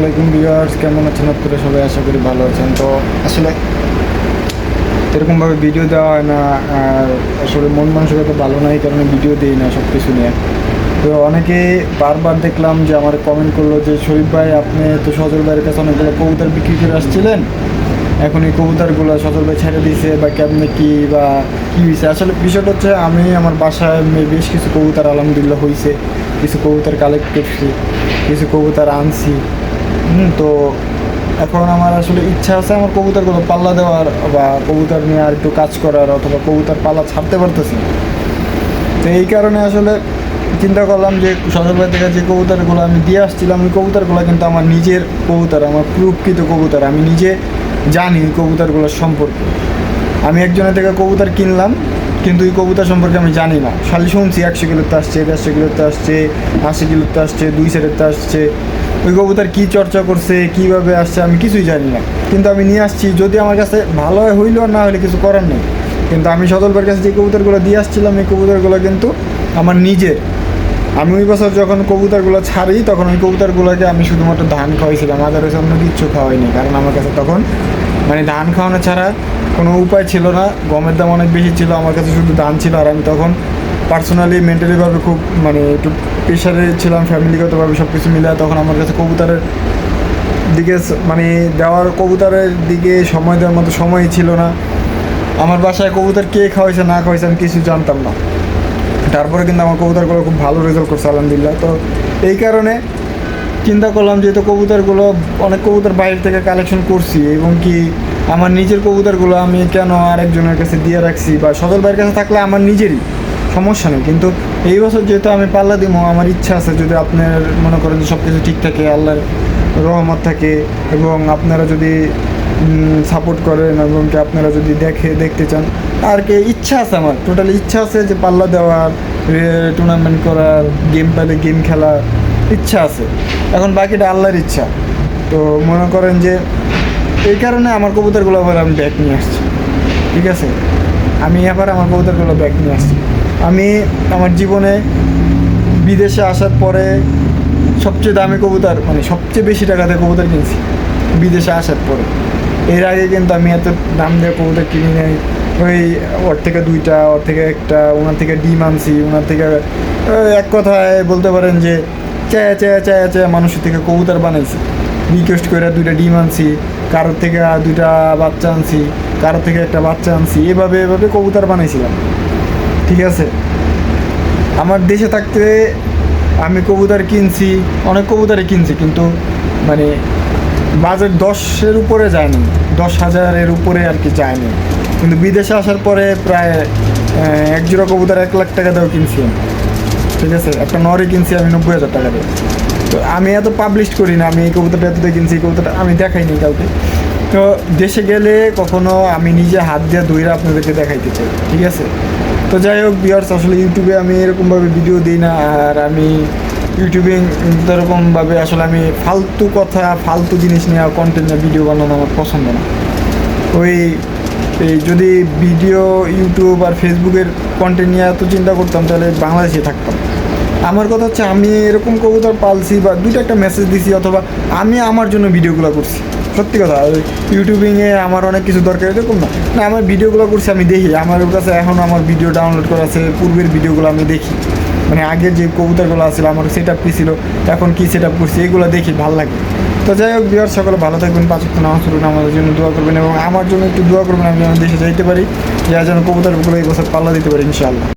আলাইকুম ভিউয়ার্স, কেমন আছেন আপনারা? সবাই আশা করি ভালো আছেন। তো আসলে এরকমভাবে ভিডিও দেওয়া হয় না আসলে মন মানসিকতা ভালো নাই কারণে ভিডিও দিই না সব কিছু নিয়ে। তো অনেকে বারবার দেখলাম যে আমার কমেন্ট করল যে শরীফ ভাই, আপনি তো সজল ভাইয়ের কাছে অনেকগুলো কবুতর বিক্রি করে আসছিলেন। এখন এই কবুতরগুলো সজল ভাই ছেড়ে দিয়েছে বা কেমনে কি বা কী হয়েছে? আসলে বিষয়টা হচ্ছে, আমি আমার বাসায় বেশ কিছু কবুতর আলহামদুলিল্লাহ হয়েছে কিছু কবুতর কালেক্ট করছি, কিছু কবুতর আনছি। তো এখন আমার আসলে ইচ্ছা আছে আমার কবুতরগুলো পাল্লা দেওয়ার বা কবুতর নিয়ে আর একটু কাজ করার অথবা কবুতর পাল্লা ছাড়তে পারতেছি তো এই কারণে আসলে চিন্তা করলাম যে সজল থেকে যে কবুতরগুলো আমি দিয়ে আসছিলাম, ওই কবুতরগুলো কিন্তু আমার নিজের কবুতর, আমার প্রকৃত কবুতর, আমি নিজে জানি কবুতরগুলোর সম্পর্কে। আমি একজনের থেকে কবুতর কিনলাম কিন্তু এই কবুতর সম্পর্কে আমি জানি না। খালি শুনছি, একশো কিলোতে আসছে, দেড়শো কিলোতে আসছে, আশি কিলোতে আসছে, দুই সেটেতে আসছে। ওই কবুতর কী চর্চা করছে, কীভাবে আসছে, আমি কিছুই জানি না। কিন্তু আমি নিয়ে আসছি, যদি আমার কাছে ভালো হইল না হলে কিছু করার নেই। কিন্তু আমি সদলবার কাছে যে কবুতরগুলো দিয়ে আসছিলাম, এই কবুতরগুলো কিন্তু আমার নিজের। আমি ওই বছর যখন কবুতরগুলো ছাড়ি, তখন ওই কবুতরগুলোকে আমি শুধুমাত্র ধান খাওয়াইছিলাম আদারস অন্য কিচ্ছু খাওয়াইনি, কারণ আমার কাছে তখন মানে ধান খাওয়ানো ছাড়া কোনো উপায় ছিল না। গমের দাম অনেক বেশি ছিল, আমার কাছে শুধু ধান ছিল আর আমি তখন পার্সোনালি মেন্টালিভাবে খুব মানে একটু প্রেশারে ছিলাম ফ্যামিলিগতভাবে সব কিছু মিলে তখন আমার কাছে কবুতরের দিকে মানে দেওয়ার কবুতরের দিকে সময় দেওয়ার মতো সময়ই ছিল না। আমার বাসায় কবুতর কে খাওয়াইছে, না খাওয়াইছে আমি কিছু জানতাম না। তারপরে কিন্তু আমার কবুতরগুলো খুব ভালো রেজাল্ট করছে, আলহামদুলিল্লাহ। তো এই কারণে চিন্তা করলাম যেহেতু কবুতরগুলো অনেক কবুতর বাইরে থেকে কালেকশন করছি এবং কি আমার নিজের কবুতরগুলো আমি কেন আরেকজনের কাছে দিয়ে রাখছি বা সদল ভাইয়ের কাছে থাকলে আমার নিজেরই সমস্যা নেই। কিন্তু এই বছর যেহেতু আমি পাল্লা দিব, আমার ইচ্ছা আছে যদি আপনার মনে করেন যে সব কিছু ঠিক থাকে, আল্লাহর রহমত থাকে এবং আপনারা যদি সাপোর্ট করেন এবং কি আপনারা যদি দেখে, দেখতে চান, আর কি ইচ্ছা আছে আমার। টোটালি ইচ্ছা আছে যে পাল্লা দেওয়ার টুর্নামেন্ট করার গেম পেলে গেম খেলার। ইচ্ছা আছে। এখন বাকিটা আল্লাহর ইচ্ছা। তো মনে করেন যে এই কারণে আমার কবুতরগুলো আবার আমি ব্যাগ নিয়ে আসছি। ঠিক আছে? আমি আবার আমার কবুতরগুলো ব্যাগ নিয়ে আসছি। আমি আমার জীবনে বিদেশে আসার পরে সবচেয়ে দামি কবুতর মানে সবচেয়ে বেশি টাকাতে কবুতর কিনছি, বিদেশে আসার পরে। এর আগে কিন্তু আমি এত দাম দিয়ে কবুতর কিনি নাই। ওই ওর থেকে দুইটা, ওর থেকে একটা, ওনার থেকে ডিম আনছি, ওনার থেকে এক কথায় বলতে পারেন যে চায়া চায়া চায়া চায়া, মানুষের থেকে কবুতর বানাইছি। রিকোয়েস্ট করে দুইটা ডিম আনছি, কারোর থেকে দুইটা বাচ্চা আনছি, কারোর থেকে একটা বাচ্চা আনছি, এভাবে এভাবে কবুতর বানাইছিলাম। ঠিক আছে? আমার দেশে থাকতে আমি কবুতর কিনছি, অনেক কবুতরই কিনছি, কিন্তু মানে বাজেট দশের উপরে যায়নি, দশ হাজারের উপরে আর কি যায়নি। কিন্তু বিদেশে আসার পরে প্রায় এক জোড়া কবুতর এক লাখ টাকা দিয়েও কিনছি। ঠিক আছে? একটা নরে কিনছি, আমি নব্বই হাজার টাকা দিয়ে। তো আমি এত পাবলিশ করি না, আমি এই কবুতরটা এত দিয়ে কিনছি, এই কবুতরটা আমি দেখাইনি কাউকে। তো দেশে গেলে কখনো আমি নিজে হাত দিয়ে দইরা আপনাদেরকে দেখাইতে চাই, ঠিক আছে? তো যাই হোক বিয়ার্স আসলে ইউটিউবে আমি এরকমভাবে ভিডিও দিই না, আর আমি ইউটিউবে এরকমভাবে আসলে আমি ফালতু কথা, ফালতু জিনিস নিয়ে কন্টেন্ট ভিডিও বানানো আমার পছন্দ না। ওই যদি ভিডিও ইউটিউব আর ফেসবুকের কন্টেন্ট নিয়ে এত চিন্তা করতাম, তাহলে বাংলাদেশে থাকতাম। আমার কথা হচ্ছে, আমি এরকম কবুতর পালছি বা দুইটা একটা মেসেজ দিছি, অথবা আমি আমার জন্য ভিডিওগুলো করছি। সত্যি কথা ইউটিউবিংয়ে আমার অনেক কিছু দরকার, এরকম না। না, আমার ভিডিওগুলো করছি, আমি দেখি। আমার কাছে এখন আমার ভিডিও ডাউনলোড করা আছে, পূর্বের ভিডিওগুলো আমি দেখি। মানে আগের যে কবুতরগুলো আছিল, আমার সেট আপ কী ছিল, এখন কী সেট আপ করছি, এগুলো দেখি, ভালো লাগে। তো যাই হোক বিহার সকলে ভালো থাকবেন, পাঁচ ওয়াক্ত নামাজ পড়বেন, আমাদের জন্য দোয়া করবেন এবং আমার জন্য একটু দোয়া করবেন, আমি যেন দেশে যাইতে পারি যা যেন কবুতরগুলো এই বছর পাল্লা দিতে পারি, ইনশাআল্লাহ।